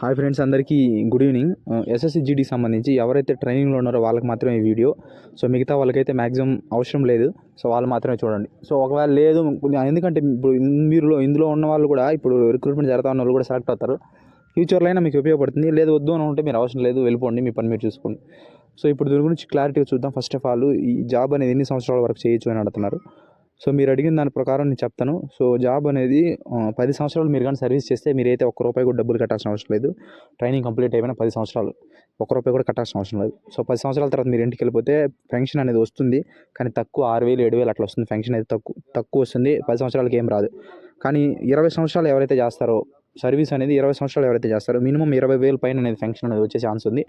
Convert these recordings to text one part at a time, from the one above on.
Hi friends అందరికీ good evening. SSC జీడీకి సంబంధించి ఎవరైతే ట్రైనింగ్లో ఉన్నారో వాళ్ళకి మాత్రమే ఈ వీడియో. సో మిగతా వాళ్ళకైతే మ్యాక్సిమం అవసరం లేదు. సో వాళ్ళు మాత్రమే చూడండి. సో ఒకవేళ లేదు ఎందుకంటే ఇప్పుడు మీరు ఇందులో ఉన్న వాళ్ళు కూడా ఇప్పుడు రిక్రూట్మెంట్ జరుగుతా ఉన్న వాళ్ళు కూడా సెలెక్ట్ అవుతారు. ఫ్యూచర్లో అయినా మీకు ఉపయోగపడుతుంది. లేదు వద్దు అని ఉంటే మీరు అవసరం లేదు వెళ్ళిపోండి మీ పని మీరు చూసుకోండి. సో ఇప్పుడు దీని గురించి క్లారిటీగా చూద్దాం. ఫస్ట్ ఆఫ్ ఆల్ ఈ జాబ్ అనేది ఎన్ని సంవత్సరాల వరకు చేయొచ్చు అని అడుగుతున్నారు? సో మీరు అడిగిన దాని ప్రకారం నేను చెప్తాను. సో జాబ్ అనేది పది సంవత్సరాలు మీరు కానీ సర్వీస్ చేస్తే మీరైతే ఒక్క రూపాయి కూడా డబ్బులు కట్టాల్సిన అవసరం లేదు. ట్రైనింగ్ కంప్లీట్ అయిపోయిన పది సంవత్సరాలు ఒక్క రూపాయి కూడా కట్టాల్సిన అవసరం లేదు. సో పది సంవత్సరాల తర్వాత మీరు ఇంటికి వెళ్ళిపోతే పెన్షన్ అనేది వస్తుంది. కానీ తక్కువ ఆరు వేలు ఏడు వేలు అట్లా వస్తుంది. పెన్షన్ అయితే తక్కువ తక్కువ వస్తుంది. పది సంవత్సరాలకి ఏం రాదు. కానీ ఇరవై సంవత్సరాలు ఎవరైతే చేస్తారో సర్వీస్ అనేది ఇరవై సంవత్సరాలు ఎవరైతే చేస్తారో మినిమం ఇరవై వేలు పైన అనేది ఫంక్షన్ అనేది వచ్చే ఛాన్స్ ఉంది.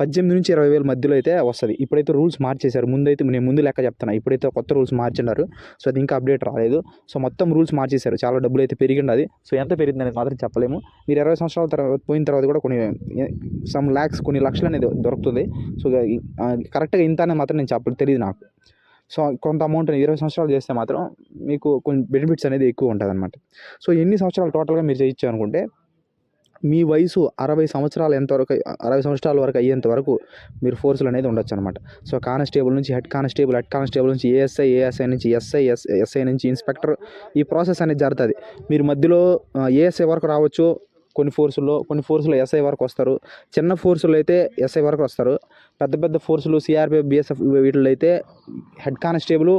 పద్దెనిమిది నుంచి ఇరవై వేల మధ్యలో అయితే వస్తుంది. ఇప్పుడైతే రూల్స్ మార్చేశారు. ముందైతే నేను ముందు లెక్క చెప్తాను ఇప్పుడైతే కొత్త రూల్స్ మార్చినారు సో అది ఇంకా అప్డేట్ రాలేదు. సో మొత్తం రూల్స్ మార్చేశారు. చాలా డబ్బులు అయితే పెరిగింది సో ఎంత పెరిగింది అనేది మాత్రం చెప్పలేము. మీరు ఇరవై సంవత్సరాల తర్వాత పోయిన తర్వాత కూడా కొన్ని సమ్ ల్యాక్స్ కొన్ని లక్షలు అనేది దొరుకుతుంది. సో కరెక్ట్గా ఇంత అనేది మాత్రం నేను చెప్పలేదు తెలియదు నాకు. సో కొంత అమౌంట్ ఇరవై సంవత్సరాలు చేస్తే మాత్రం మీకు కొన్ని బెనిఫిట్స్ అనేది ఎక్కువ ఉంటుంది అనమాట సో ఎన్ని సంవత్సరాలు టోటల్గా మీరు చేయొచ్చు అనుకుంటే మీ వయసు అరవై సంవత్సరాలు ఎంతవరకు అరవై సంవత్సరాల వరకు అయ్యేంత వరకు మీరు ఫోర్సులు అనేది ఉండొచ్చు అనమాట సో కానిస్టేబుల్ నుంచి హెడ్ కానిస్టేబుల్ హెడ్ కానిస్టేబుల్ నుంచి ఏఎస్ఐ ఏఎస్ఐ నుంచి ఎస్ఐ ఎస్ ఎస్ఐ నుంచి ఇన్స్పెక్టర్ ఈ ప్రాసెస్ అనేది జరుగుతుంది. మీరు మధ్యలో ఏఎస్ఐ వరకు రావచ్చు కొన్ని ఫోర్సుల్లో కొన్ని ఫోర్సులో ఎస్ఐ వరకు వస్తారు. చిన్న ఫోర్సులు అయితే ఎస్ఐ వరకు వస్తారు. పెద్ద పెద్ద ఫోర్సులు సిఆర్పిఎఫ్ బిఎస్ఎఫ్ వీటిలో అయితే హెడ్ కానిస్టేబుల్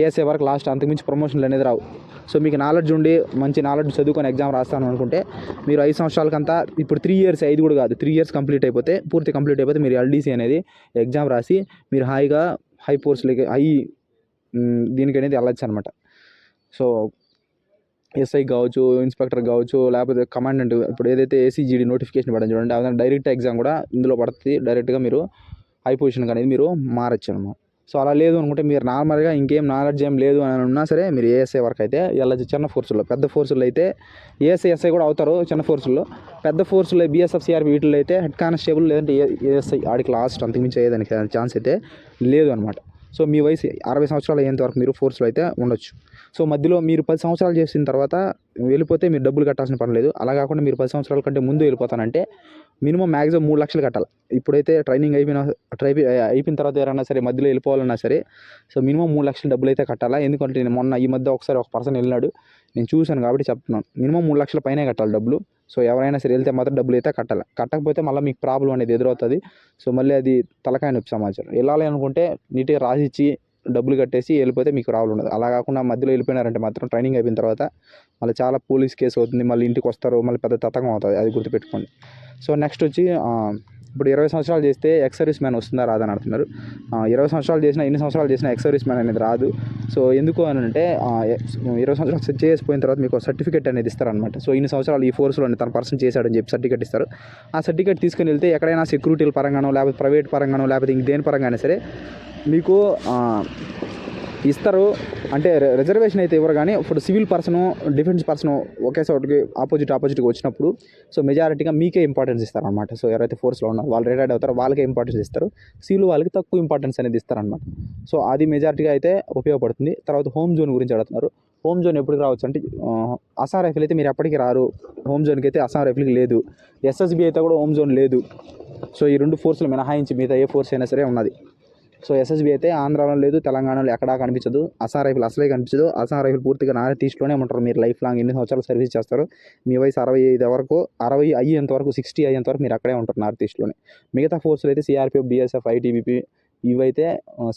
ఏఎస్ఏ వరకు లాస్ట్ అంతకుమించి ప్రమోషన్లు అనేది రావు. సో మీకు నాలెడ్జ్ ఉండి మంచి నాలెడ్జ్ చదువుకొని ఎగ్జామ్ రాస్తాను అనుకుంటే మీరు ఐదు సంవత్సరాలకంతా ఇప్పుడు త్రీ ఇయర్స్ ఐదు కూడా కాదు త్రీ ఇయర్స్ కంప్లీట్ అయిపోతే పూర్తి కంప్లీట్ అయిపోతే మీరు ఎల్డీసీ అనేది ఎగ్జామ్ రాసి మీరు హాయిగా హై పోర్స్లకి హై దీనికి అనేది వెళ్ళచ్చు అనమాట సో ఎస్ఐ కావచ్చు ఇన్స్పెక్టర్ కావచ్చు లేకపోతే కమాండెంట్ ఇప్పుడు ఏదైతే ఏసీజీడీ నోటిఫికేషన్ పడడం చూడండి అదే డైరెక్ట్ ఎగ్జామ్ కూడా ఇందులో పడుతుంది. డైరెక్ట్గా మీరు హై పొజిషన్కి అనేది మీరు మారచ్చు అనమాట సో అలా లేదు అనుకుంటే మీరు నార్మల్గా ఇంకేం నాలెడ్జ్ ఏం లేదు అని ఉన్నా సరే మీరు ఏఎస్ఐ వరకు అయితే వెళ్ళచ్చు. చిన్న ఫోర్సుల్లో పెద్ద ఫోర్సుల్లో అయితే ఏఎస్ఐ ఎస్ఐ కూడా అవుతారు చిన్న ఫోర్సుల్లో పెద్ద ఫోర్సుల్లో బీఎస్ఎఫ్ సిఆర్పి వీటిలో అయితే హెడ్ కానిస్టేబుల్ లేదంటే ఏఎస్ఐ ఆడికి లాస్ట్ అంతకుమించి అయ్యేదానికి ఛాన్స్ అయితే లేదు అనమాట. సో మీ వయసు అరవై సంవత్సరాలు అయ్యేంత వరకు మీరు ఫోర్స్లో అయితే ఉండొచ్చు. సో మధ్యలో మీరు పది సంవత్సరాలు చేసిన తర్వాత వెళ్ళిపోతే మీరు డబ్బులు కట్టాల్సిన పని లేదు. అలా కాకుండా మీరు పది సంవత్సరాల కంటే ముందు వెళ్ళిపోతానంటే మినిమం మ్యాక్సిమం మూడు లక్షలు కట్టాలి. ఇప్పుడైతే ట్రైనింగ్ అయిపోయిన ట్రై అయిపోయిన తర్వాత ఎవరైనా సరే మధ్యలో వెళ్ళిపోవాలన్నా సరే సో మినిమం మూడు లక్షలు డబ్బులు అయితే కట్టాలా? ఎందుకంటే నేను మొన్న ఈ మధ్య ఒకసారి ఒక పర్సన్ వెళ్ళినాడు. నేను చూశాను కాబట్టి చెప్తున్నాను. మినిమం మూడు లక్షల పైనే కట్టాలి డబ్బులు. సో ఎవరైనా సరే వెళ్తే మాత్రం డబ్బులు అయితే కట్టాలి. కట్టకపోతే మళ్ళీ మీకు ప్రాబ్లం అనేది ఎదురవుతుంది. సో మళ్ళీ అది తలకాయ నొప్పి సమాచారం. వెళ్ళాలి అనుకుంటే నీట్గా రాసిచ్చి డబ్బులు కట్టేసి వెళ్ళిపోతే మీకు ప్రాబ్లం ఉండదు. అలా కాకుండా మధ్యలో వెళ్ళిపోయినారంటే మాత్రం ట్రైనింగ్ అయిపోయిన తర్వాత మళ్ళీ చాలా పోలీస్ కేసు అవుతుంది. మళ్ళీ ఇంటికి వస్తారు. మళ్ళీ పెద్ద తతంగం అవుతుంది. అది గుర్తుపెట్టుకోండి. సో నెక్స్ట్ వచ్చి ఇప్పుడు ఇరవై సంవత్సరాలు చేస్తే ఎక్స్ సర్వీస్ మ్యాన్ వస్తుందా? రాదని అడుగుతున్నారు. ఇరవై సంవత్సరాలు చేసినా ఎన్ని సంవత్సరాలు చేసినా ఎక్స్ సర్వీస్ మ్యాన్ అనేది రాదు. సో ఎందుకు అని అంటే ఇరవై సంవత్సరాలు సెట్ చేసిపోయిన తర్వాత మీకు సర్టిఫికేట్ అనేది ఇస్తారనమాట సో ఇన్ని సంవత్సరాలు ఈ ఫోర్స్లో తన పర్సన్ చేశాడని చెప్పి సర్టిఫికేట్ ఇస్తారు. ఆ సర్టిఫికేట్ తీసుకుని వెళ్తే ఎక్కడైనా సెక్యూరిటీల పరంగానో లేకపోతే ప్రైవేట్ పరంగానో లేకపోతే ఇంక దేని పరంగానే సరే మీకు ఇస్తారు. అంటే రిజర్వేషన్ అయితే ఇవ్వరు కానీ ఇప్పుడు సివిల్ పర్సన్ డిఫెన్స్ పర్సన్ ఒకే చోటుకి ఆపోజిట్ ఆపోజిట్గా వచ్చినప్పుడు సో మెజారిటీగా మీకే ఇంపార్టెన్స్ ఇస్తారనమాట సో ఎవరైతే ఫోర్స్లో ఉన్నారో వాళ్ళు రిటైర్డ్ అవుతారో వాళ్ళకే ఇంపార్టెన్స్ ఇస్తారు. సివిల్ వాళ్ళకి తక్కువ ఇంపార్టెన్స్ అనేది ఇస్తారనమాట సో అది మెజారిటీగా అయితే ఉపయోగపడుతుంది. తర్వాత హోమ్ జోన్ గురించి అడుగుతున్నారు. హోమ్ జోన్ ఎప్పటికి రావచ్చు? అంటే ఆ, అస్సాం రైఫిల్ అయితే మీరు ఎప్పటికీ రారు? హోమ్ జోన్కి అయితే అస్సాం రైఫిల్కి లేదు. ఎస్ఎస్బి అయితే కూడా హోమ్ జోన్ లేదు. సో ఈ రెండు ఫోర్సులు మినహాయించి మిగతా ఏ ఫోర్స్ అయినా సరే ఉన్నది. సో ఎస్ఎస్బి అయితే ఆంధ్రాలో లేదు తెలంగాణలో ఎక్కడా కనిపించదు. అసాం రైఫిల్ అసలే కనిపించదు. అస్సాం రైఫిల్ పూర్తిగా నార్త్ ఈస్ట్లోనే ఉంటారు. మీరు లైఫ్ లాంగ్ ఎన్ని సంవత్సరాలు సర్వీస్ చేస్తారు? మీ వయసు అరవై ఐదు వరకు అరవై అయ్యేంత వరకు సిక్స్టీ అయ్యేంత వరకు మీరు అక్కడే ఉంటారు నార్త్ ఈస్ట్లోనే మిగతా ఫోర్సులు అయితే సిఆర్పిఎఫ్ బిఎస్ఎఫ్ ఐటీబీపీ ఇవైతే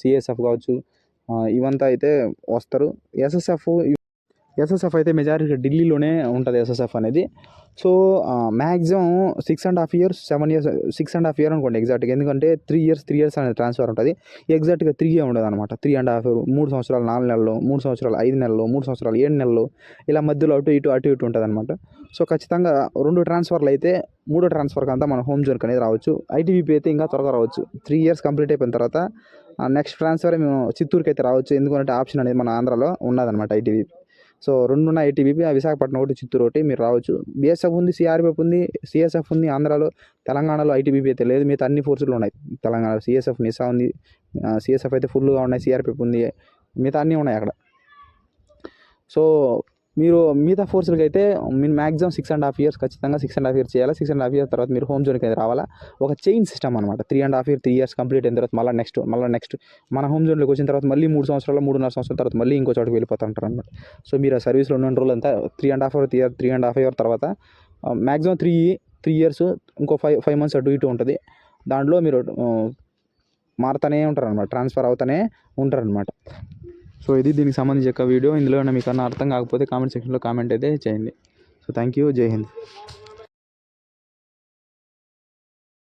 సిఎస్ఎఫ్ కావచ్చు ఇవంతా అయితే వస్తారు. ఎస్ఎస్ఎఫ్ ఎస్ఎస్ఎఫ్ అయితే మెజారిటీ ఢిల్లీలోనే ఉంటుంది ఎస్ఎస్ఎఫ్ అనేది. So maximum six and half years seven years six and half year అనుకోండి ఎగ్జాక్ట్గా ఎందుకంటే త్రీ ఇయర్స్ త్రీ ఇయర్స్ అనేది ట్రాన్స్ఫర్ ఉంటుంది. ఎగ్జాక్ట్గా త్రీ ఉండదు అనమాట త్రీ అండ్ హాఫ్ మూడు సంవత్సరాలు నాలుగు నెలలు మూడు సంవత్సరాలు ఐదు నెలలు మూడు సంవత్సరాలు ఏడు నెలలు ఇలా మధ్యలో అటు ఇటు అటు ఇటు ఉంటుంది అనమాట సో ఖచ్చితంగా రెండు ట్రాన్స్ఫర్లు అయితే మూడో ట్రాన్స్ఫర్కి అంతా మన హోమ్ జోన్కి అనేది రావచ్చు. ఐటీబీపీ అయితే ఇంకా త్వరగా రావచ్చు. త్రీ ఇయర్స్ కంప్లీట్ అయిపోయిన తర్వాత నెక్స్ట్ ట్రాన్స్ఫర్ మేము చిత్తూరుకి అయితే రావచ్చు. ఎందుకంటే ఆప్షన్ అనేది మన ఆంధ్రాలో ఉన్నదనమాట ఐటీబీపీ సో రెండు ఉన్న ఏటీబీపీ విశాఖపట్నం ఒకటి చిత్తూరు ఒకటి మీరు రావచ్చు. బీఎస్ఎఫ్ ఉంది సిఆర్పిఎఫ్ ఉంది సిఎస్ఎఫ్ ఉంది ఆంధ్రాలో తెలంగాణలో ఐటీబీపీ అయితే లేదు. మిగతా అన్ని ఫోర్సులు ఉన్నాయి. తెలంగాణలో సిఎస్ఎఫ్ నిసా ఉంది సిఎస్ఎఫ్ అయితే ఫుల్గా ఉన్నాయి సిఆర్పిఎఫ్ ఉంది మిగతా అన్నీ ఉన్నాయి అక్కడ. సో మీరు మిగతా ఫోర్సులకి అయితే మీరు maximum six and half years ఖచ్చితంగా సిక్స్ అండ్ హాఫ్ ఇయర్స్ చేయాలి? సిక్స్ అండ్ హాఫ్ ఇయర్స్ తర్వాత మీరు హోమ్ జోన్కి అయితే రావాలా? ఒక చైన్ సిస్టమ్ అనమాట three and half year three years complete అయిన తర్వాత మళ్ళీ నెక్స్ట్ మళ్ళీ నెక్స్ట్ మన హోమ్ జోన్లోకి వచ్చిన తర్వాత మళ్ళీ మూడు సంవత్సరాలు మూడున్నర సంవత్సరాల తర్వాత మళ్ళీ ఇంకో చోటుకి వెళ్ళిపోతుంటారు అనమాట సో మీరు ఆ సర్వీస్లో ఉన్న రోజులు అంతా three and half year three and half year తర్వాత మ్యాక్సిమం త్రీ త్రీ ఇయర్స్ ఇంకో ఫైవ్ ఫైవ్ మంత్స్ అటు ఇటు ఉంటుంది. దాంట్లో మీరు మారుతూనే ఉంటారు అనమాట ట్రాన్స్ఫర్ అవుతూనే ఉంటారు అనమాట సో ఇది దీనికి సంబంధించి యొక్క వీడియో. ఇందులో మీకు అన్న అర్థం కాకపోతే కామెంట్ సెక్షన్లో కామెంట్ అయితే చేయండి. So thank you. Jai Hind.